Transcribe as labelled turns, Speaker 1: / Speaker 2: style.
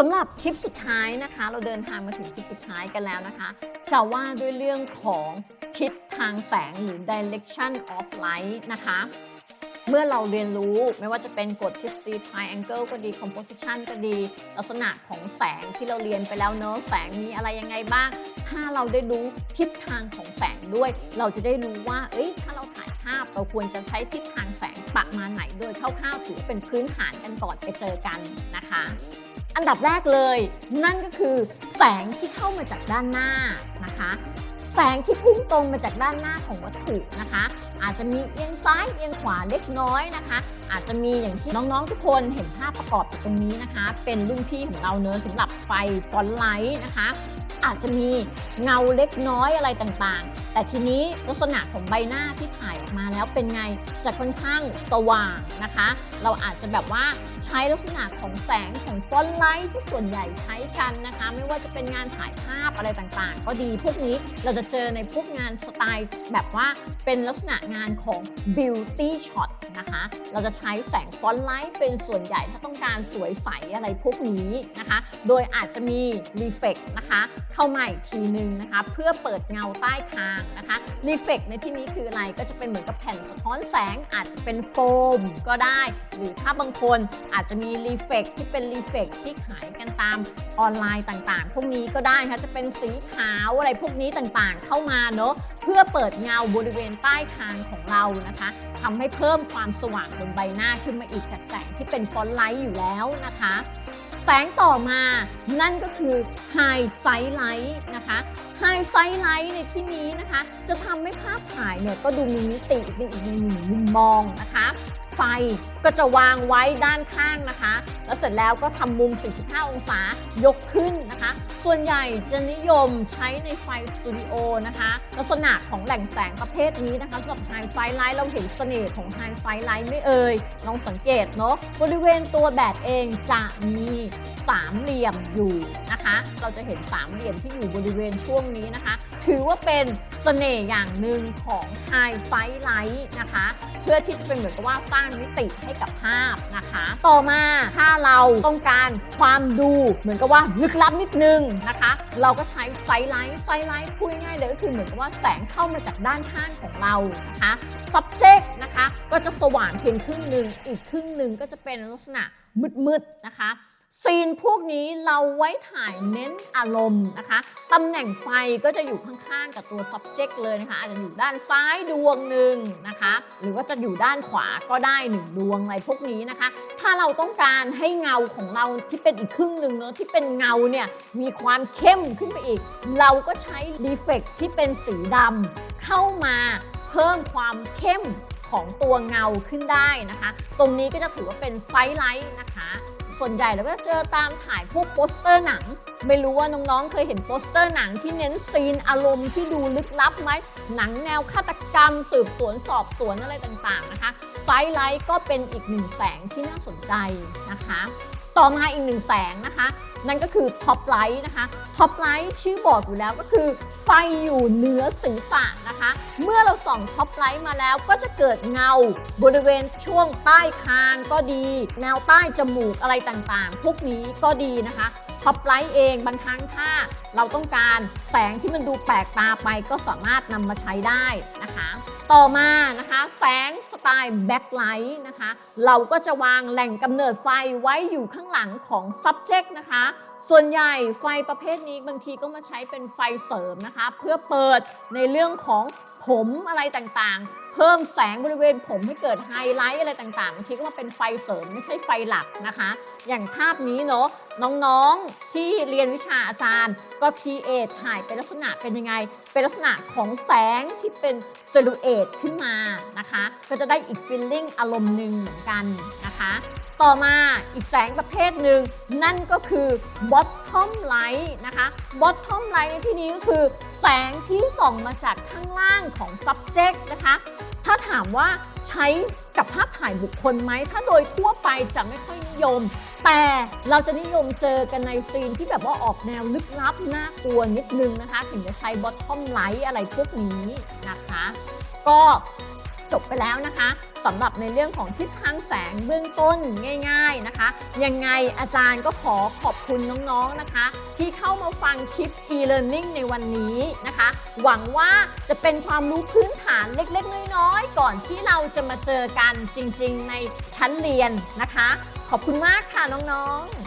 Speaker 1: สำหรับคลิปสุดท้ายนะคะ เราเดินทางมาถึงคลิปสุดท้ายกันแล้วนะคะ จะว่าด้วยเรื่องของทิศทางแสงหรือ direction of light นะคะ เมื่อเราเรียนรู้ไม่ว่าจะเป็นกฎทฤษฎี triangle ก็ดี composition ก็ดี ลักษณะของแสงที่เราเรียนไปแล้วเนอะแสงมีอะไรยังไงบ้าง ถ้าเราได้รู้ทิศทางของแสงด้วย เราจะได้รู้ว่า เอ้ยถ้าเราถ่ายภาพเราควรจะใช้ทิศทางแสงประมาณไหนโดยคร่าวๆถือเป็นพื้นฐานกันก่อนไปเจอกันนะคะ อันดับแรกเลย นั่นก็คือแสงที่เข้ามาจากด้านหน้านะคะ แสงที่พุ่งตรงมาจากด้านหน้าของวัตถุนะคะ อาจจะมีเอียงซ้ายเอียงขวาเล็กน้อยนะคะ อาจจะมีอย่างที่น้องๆทุกคนเห็นภาพประกอบตรงนี้นะคะ เป็นรุ่นพี่ของเราเนอะสำหรับไฟฟอนไลท์นะคะ อาจจะมีเงาเล็กน้อยอะไรต่างๆ แต่ทีนี้ลักษณะของใบหน้าที่ถ่ายออกมาแล้วเป็นไงจะค่อนข้างสว่างนะคะ เราอาจจะแบบว่าใช้ลักษณะของแสงของฟอนต์ไลท์ที่ส่วนใหญ่ใช้กันนะคะ ไม่ว่าจะเป็นงานถ่ายภาพอะไรต่างๆ ก็ดีพวกนี้เราจะเจอในพวกงานสไตล์แบบว่าเป็นลักษณะงานของ beauty shot นะคะ เราจะใช้แสงฟอนต์ไลท์เป็นส่วนใหญ่ถ้าต้องการสวยใสอะไรพวกนี้นะคะ โดยอาจจะมี reflect นะคะ เข้ามาอีกทีนึงนะคะ เพื่อเปิดเงาใต้คางนะคะ reflect ในที่นี้คืออะไรก็จะเป็นเหมือนกับแผ่นสะท้อนแสง อาจจะเป็นโฟมก็ได้ หรือถ้าบางคนอาจจะมี reflect ที่เป็น reflect ที่ขายกันตามออนไลน์ต่างๆ พวกนี้ก็ได้ค่ะจะเป็นสีขาวอะไรพวกนี้ต่างๆ เข้ามาเนอะเพื่อเปิดเงาบริเวณใต้คางของเรานะคะทำให้เพิ่มความสว่างบนใบหน้าขึ้นมาอีกจากแสงที่เป็นฟอนต์ไลท์อยู่แล้วนะคะ แสงต่อมานั่นก็คือไฮไซไลท์นะคะไฮไซไลท์ในที่นี้นะคะ จะทำให้ภาพถ่ายเนี่ยก็ดูมีมิติในอีกหนึ่งมุมมองนะคะ ไฟก็จะวางไว้ด้านข้างนะคะ แล้วเสร็จแล้วก็ทำมุม 45 องศายกขึ้นนะคะ ส่วนใหญ่จะนิยมใช้ในไฟสตูดิโอนะคะ ลักษณะของแหล่งแสงประเภทนี้นะคะสำหรับไฮไฟไลท์เราเห็นเสน่ห์ของไฮไฟไลท์ไม่เอ่ยลองสังเกตเนาะบริเวณตัวแบบเองจะมีสามเหลี่ยมอยู่นะคะ เราจะเห็นสามเหลี่ยมที่อยู่บริเวณช่วงนี้นะคะ ถือว่าเป็นเสน่ห์อย่างหนึ่งของไฮไฟไลท์นะคะ พื่อที่จะเป็นเหมือนกับว่าสร้างมิติให้กับภาพนะคะ ต่อมาถ้าเราต้องการความดูเหมือนกับว่าลึกลับนิดนึงนะคะ เราก็ใช้ไซไลท์ไซไลท์พูดง่ายๆเลยก็คือเหมือนกับว่าแสงเข้ามาจากด้านข้างของเรานะคะ subject นะคะก็จะสว่างเพียงครึ่งหนึ่งอีกครึ่งหนึ่งก็จะเป็นลักษณะมืดๆนะคะ ซีนพวกนี้เราไว้ถ่ายเน้นอารมณ์นะคะ ตำแหน่งไฟก็จะอยู่ข้างๆ กับตัว subject เลยนะคะ อาจจะอยู่ด้านซ้ายดวงหนึ่งนะคะ หรือว่าจะอยู่ด้านขวาก็ได้หนึ่งดวงอะไรพวกนี้นะคะ ถ้าเราต้องการให้เงาของเราที่เป็นอีกครึ่งหนึ่งเนอะที่เป็นเงาเนี่ยมีความเข้มขึ้นไปอีก เราก็ใช้ดีเฟกที่เป็นสีดำเข้ามาเพิ่มความเข้มของตัวเงาขึ้นได้นะคะ ตรงนี้ก็จะถือว่าเป็นไซไลท์นะคะ ส่วนใหญ่เราก็เจอตามถ่ายพวกโปสเตอร์หนัง ไม่รู้ว่าน้องๆเคยเห็นโปสเตอร์หนังที่เน้นซีนอารมณ์ที่ดูลึกลับไหม หนังแนวฆาตกรรม สืบสวนสอบสวนอะไรต่างๆนะคะ ไซไลท์ก็เป็นอีกหนึ่งแสงที่น่าสนใจนะคะ ต่อมาอีกหนึ่งแสงนะคะ นั่นก็คือท็อปไลท์นะคะท็อปไลท์ชื่อบอกอยู่แล้วก็คือ ไฟอยู่เหนือศีรษะนะคะ เมื่อเราส่องท็อปไลท์มาแล้วก็จะเกิดเงาบริเวณช่วงใต้คางก็ดี แนวใต้จมูกอะไรต่างๆ พวกนี้ก็ดีนะคะท็อปไลท์เองบางครั้งถ้าเราต้องการแสงที่มันดูแปลกตาไปก็สามารถนำมาใช้ได้นะคะ ต่อมานะคะแสงสไตล์แบ็คไลท์นะคะเราก็จะวางแหล่งกำเนิดไฟไว้อยู่ข้างหลังของ subject นะคะ ส่วนใหญ่ไฟประเภทนี้บางทีก็มาใช้เป็นไฟเสริมนะคะ เพื่อเปิดในเรื่องของผมอะไรต่างๆ เพิ่มแสงบริเวณผมให้เกิดไฮไลท์อะไรต่างๆบางทีก็มาเป็นไฟเสริมไม่ใช่ไฟหลักนะคะ อย่างภาพนี้เนาะน้องๆที่เรียนวิชาอาจารย์ ก็คีเอทถ่ายเป็นลักษณะเป็นยังไง เป็นลักษณะของแสงที่เป็นเซลูเอตขึ้นมานะคะ ก็จะได้อีกฟีลลิ่งอารมณ์หนึ่งเหมือนกันนะคะ ต่อมาอีกแสงประเภทหนึ่งนั่นก็คือ bottom light นะคะ bottom light ในที่นี้ก็คือ แสงที่ส่องมาจากข้างล่างของ subject นะคะ ถ้าถามว่าใช้กับภาพถ่ายบุคคลไหม ถ้าโดยทั่วไปจะไม่ค่อยนิยม แต่เราจะนิยมเจอกันในซีนที่แบบว่าออกแนวลึกลับน่ากลัวนิดนึงนะคะ ถึงจะใช้ bottom light อะไรพวกนี้นะคะ ก็จบไปแล้วนะคะสำหรับในเรื่องของทิศทางแสงเบื้องต้นง่าย ๆนะคะ ยังไงอาจารย์ก็ขอขอบคุณน้องๆนะคะ ที่เข้ามาฟังคลิป e-learning ในวันนี้นะคะ หวังว่าจะเป็นความรู้พื้น หารเล็กๆ น้อยๆ ก่อนที่เราจะมาเจอกันจริงๆ ในชั้นเรียนนะคะ ขอบคุณมากค่ะน้องๆ